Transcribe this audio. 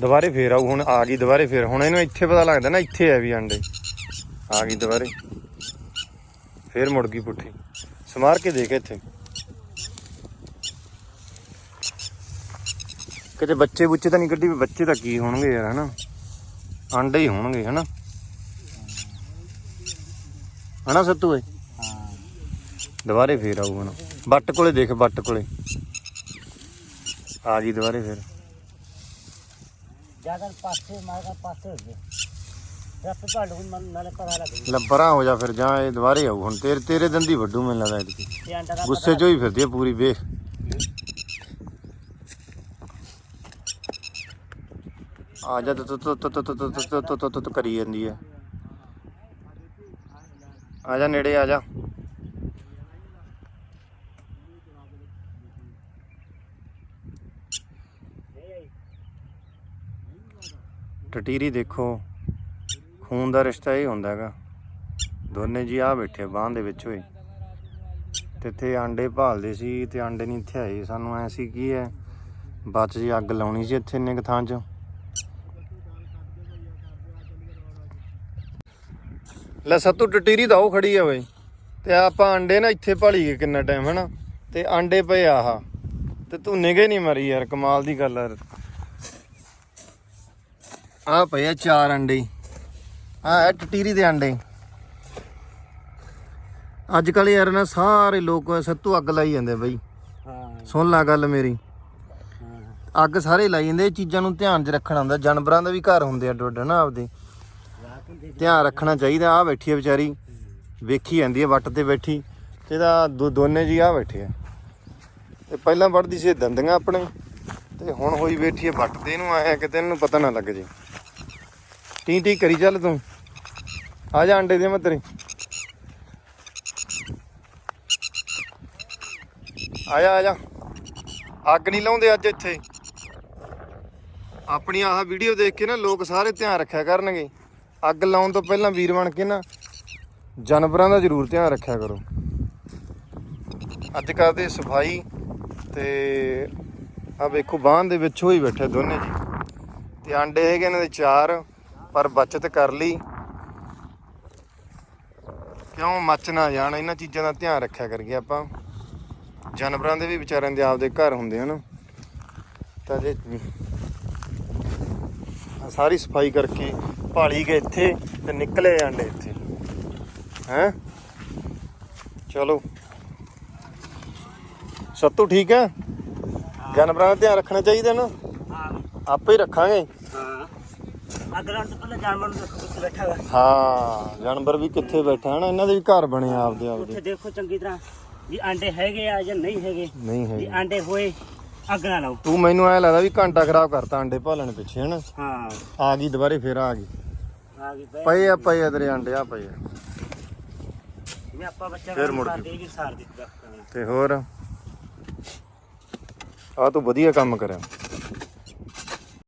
ਦੁਬਾਰੇ ਫੇਰ ਆਊ, ਹੁਣ ਆ ਗਈ, ਦੁਬਾਰੇ ਫੇਰ, ਹੁਣ ਇਹਨੂੰ ਇੱਥੇ ਪਤਾ ਲੱਗਦਾ ਨਾ, ਇੱਥੇ ਆ ਵੀ ਅੰਡੇ। ਆ ਗਈ ਦੁਬਾਰੇ। ਫੇਰ ਮੁੜ ਗਈ ਪੁੱਠੀ। ਸਮਾਰ ਕੇ ਦੇਖ ਇੱਥੇ। ਕਿਤੇ ਬੱਚੇ ਬੁੱਚੇ ਤਾਂ ਨਹੀਂ ਕੱਢੀ, ਵੀ ਬੱਚੇ ਤਾਂ ਕੀ ਹੋਣਗੇ ਯਾਰ, ਹਨਾ? ਆਂਡੇ ਹੀ ਹੋਣਗੇ, ਹਨਾ? ਹਨਾ ਸੱਤੂ ਏ ਦੁਬਾਰੇ ਫੇਰ ਆਊ ਹੁਣ। ਬੱਟ ਕੋਲੇ ਦੇਖ ਬੱਟ ਕੋਲੇ। ਆ ਜੀ ਦੁਬਾਰੇ ਫੇਰ। ਲੱਭਰਾ ਹੋ ਜਾ ਫਿਰ ਜਾਂ ਇਹ ਦੁਬਾਰੇ ਆਊ। ਹੁਣ ਤੇਰੇ ਤੇਰੇ ਦੰਦੀ ਵੱਡੂ ਮੈਨੂੰ ਲੱਗਦਾ ਇਹਦੀ ਗੁੱਸੇ 'ਚ ਹੋਈ ਫਿਰਦੀ ਆ ਪੂਰੀ ਵੇਖ। ਆ ਜਾ ਤਤ ਤਤ ਤਤ ਤਤ ਤਤ ਤਤ ਕਰੀ ਜਾਂਦੀ ਹੈ ਆ ਜਾ ਨੇੜੇ ਆ ਜਾ। ਟਟੀਰੀ ਦੇਖੋ। ਖੂਨ ਦਾ ਰਿਸ਼ਤਾ ਇਹ ਹੁੰਦਾ ਹੈਗਾ। ਦੋਨੇ ਜੀ ਆ ਬੈਠੇ ਬਾਂਹ ਦੇ ਵਿੱਚ ਹੋਏ। ਤੇ ਇੱਥੇ ਆਂਡੇ ਭਾਲਦੇ ਸੀ, ਤੇ ਆਂਡੇ ਨਹੀਂ ਇੱਥੇ ਆਏ। ਸਾਨੂੰ ਐ ਸੀ ਕੀ ਹੈ ਬਚ ਜੀ ਅੱਗ ਲਾਉਣੀ ਸੀ ਇੱਥੇ ਇੰਨੇ ਕੁ ਥਾਂ 'ਚ। ਲੈ ਸੱਤੂ, ਟਟੀਰੀ ਤਾਂ ਉਹ ਖੜੀ ਆ ਓਏ ਤੇ ਆਪਾਂ ਆਂਡੇ ਨਾ ਇੱਥੇ ਭਾਲੀ ਗਏ ਕਿੰਨਾ ਟਾਈਮ ਹਨਾ? ਤੇ ਆਂਡੇ ਪਏ ਆਹ। ਤੇ ਤੂੰ ਨਿਗੇ ਨਹੀਂ ਮਰੀ ਯਾਰ, ਕਮਾਲ ਦੀ ਗੱਲ ਆ। ਆ ਪਏ ਆ ਚਾਰ ਅੰਡੇ ਆ ਇਹ ਟਟੀਰੀ ਦੇ ਅੰਡੇ। ਅੱਜ ਕੱਲ ਯਾਰ ਨਾ ਸਾਰੇ ਲੋਕ ਸੱਤੂ ਅੱਗ ਲਾਈ ਜਾਂਦੇ ਬਈ। ਹਾਂ। ਸੁਣ ਲੈ ਗੱਲ ਮੇਰੀ। ਅੱਗ ਸਾਰੇ ਲਾਈ ਜਾਂਦੇ ਇਹ ਚੀਜ਼ਾਂ ਨੂੰ ਧਿਆਨ 'ਚ ਰੱਖਣਾ ਹੁੰਦਾ। ਜਾਨਵਰਾਂ ਦਾ ਵੀ ਘਰ ਹੁੰਦੇ ਆ ਡੋਡ ਨਾ ਆਪਦੇ। ਧਿਆਨ ਰੱਖਣਾ ਚਾਹੀਦਾ ਆ ਬੈਠੀ ਆ ਵਿਚਾਰੀ। ਵੇਖੀ ਜਾਂਦੀ ਆ ਵੱਟ ਤੇ ਬੈਠੀ। ਤੇ ਦੋ- ਦੋਨੇ ਜੀ ਆ ਬੈਠੇ ਆ। ਤੇ ਪਹਿਲਾਂ ਵੜਦੀ ਸੀ ਦੰਦੀਆਂ ਆਪਣੇ। ਤੇ ਹੁਣ ਹੋਈ ਬੈਠੀ ਆ ਵੱਟ ਤੇ ਇਹਨੂੰ ਆਇਆ ਕਿਤੇ ਇਹਨੂੰ ਪਤਾ ਨਾ ਲੱਗ ਜੇ। ਟੀ ਟੀ ਕਰੀ ਚੱਲ ਤੂੰ। ਆ ਜਾ ਅੰਡੇ ਦੇ ਮੈਂ ਤੇਰੇ। ਆ ਜਾ ਆ ਜਾ। ਅੱਗ ਨਹੀਂ ਲਾਉਂਦੇ ਅੱਜ ਇੱਥੇ। ਆਪਣੀ ਆਹ ਵੀਡੀਓ ਦੇਖ ਕੇ ਨਾ ਲੋਕ ਸਾਰੇ ਧਿਆਨ ਰੱਖਿਆ ਕਰਨਗੇ। ਅੱਗ ਲਾਉਣ ਤੋਂ ਪਹਿਲਾਂ ਵੀਰ ਬਣ ਕੇ ਨਾ ਜਾਨਵਰਾਂ ਦਾ ਜ਼ਰੂਰ ਧਿਆਨ ਰੱਖਿਆ ਕਰੋ। ਅੱਜ ਕੱਲ੍ਹ ਦੇ ਸਫ਼ਾਈ ਤੇ ਆ ਵੇਖੋ ਬਾਹਨ ਦੇ ਵਿੱਚ ਹੋਈ ਬੈਠੇ ਦੋਨੇ। ਜੀ ਤੇ ਆਂਡੇ ਹੈਗੇ ਇਹਨਾਂ ਦੇ ਚਾਰ। ਪਰ ਬਚਤ ਕਰ ਲਈ। ਕਿਉਂ ਮੱਚ ਨਾ ਜਾਣ? ਇਹਨਾਂ ਚੀਜ਼ਾਂ ਦਾ ਧਿਆਨ ਰੱਖਿਆ ਕਰੀਏ ਆਪਾਂ। ਜਾਨਵਰਾਂ ਦੇ ਵੀ ਵਿਚਾਰਿਆਂ ਦੇ ਆਪਦੇ ਘਰ ਹੁੰਦੇ ਹਨ ਤਾਂ ਜੇ ਸਾਰੀ ਸਫ਼ਾਈ ਕਰਕੇ ਭਾਲੀ ਗਏ ਇੱਥੇ ਤੇ ਨਿਕਲੇ ਆਂਡੇ ਇੱਥੇ। ਹੈ? ਚਲੋ। ਸੱਤੂ ਠੀਕ ਹੈ ਜਾਨਵਰਾਂ ਦਾ ਧਿਆਨ ਰੱਖਣਾ ਚਾਹੀਦਾ ਨਾ। ਆਪੇ ਹੀ ਰੱਖਾਂਗੇ। ਤੋਂ ਪਹਿਲਾਂ ਜਾਨਵਰ ਨੂੰ ਦੇਖੋ ਕਿੱਥੇ ਬੈਠਾ ਵਾ ਹਾਂ ਜਾਨਵਰ ਵੀ ਕਿੱਥੇ ਬੈਠਾ ਹੈ ਨਾ ਇਹਨਾਂ ਦੇ ਵੀ ਘਰ ਬਣੇ ਆ ਆਪਦੇ ਉੱਥੇ ਆਪਦੇ ਦੇਖੋ ਚੰਗੀ ਤਰ੍ਹਾਂ ਵੀ ਆਂਡੇ ਹੈਗੇ ਆ ਜਾਂ ਨਹੀਂ ਹੈਗੇ ਨਹੀਂ ਜੇ ਹੈ ਆਂਡੇ ਹੋਏ ਅੱਗ ਨਾ ਲਾਓ। ਤੂੰ ਮੈਨੂੰ ਐ ਲੱਗਦਾ ਵੀ ਘੰਟਾ ਖਰਾਬ ਕਰਤਾ ਅੰਡੇ ਭਾਲਣ ਪਿੱਛੇ ਹਨਾ? ਹਾਂ। ਆ ਗਈ ਦੁਬਾਰੇ ਫੇਰ ਆ ਗਈ। ਆ ਗਈ ਬੈ ਪਏ ਆ ਪਏ ਆ ਤੇਰੇ ਅੰਡੇ ਆ ਪਏ ਆ। ਜਿਵੇਂ ਆਪਾਂ ਬੱਚਾ ਫਿਰ ਮੁੜ ਵੀ ਸਾਰ ਦਿੱਤਾ। ਤੇ ਹੋਰ? ਆ ਤੂੰ ਵਧੀਆ ਕੰਮ ਕਰਿਆ।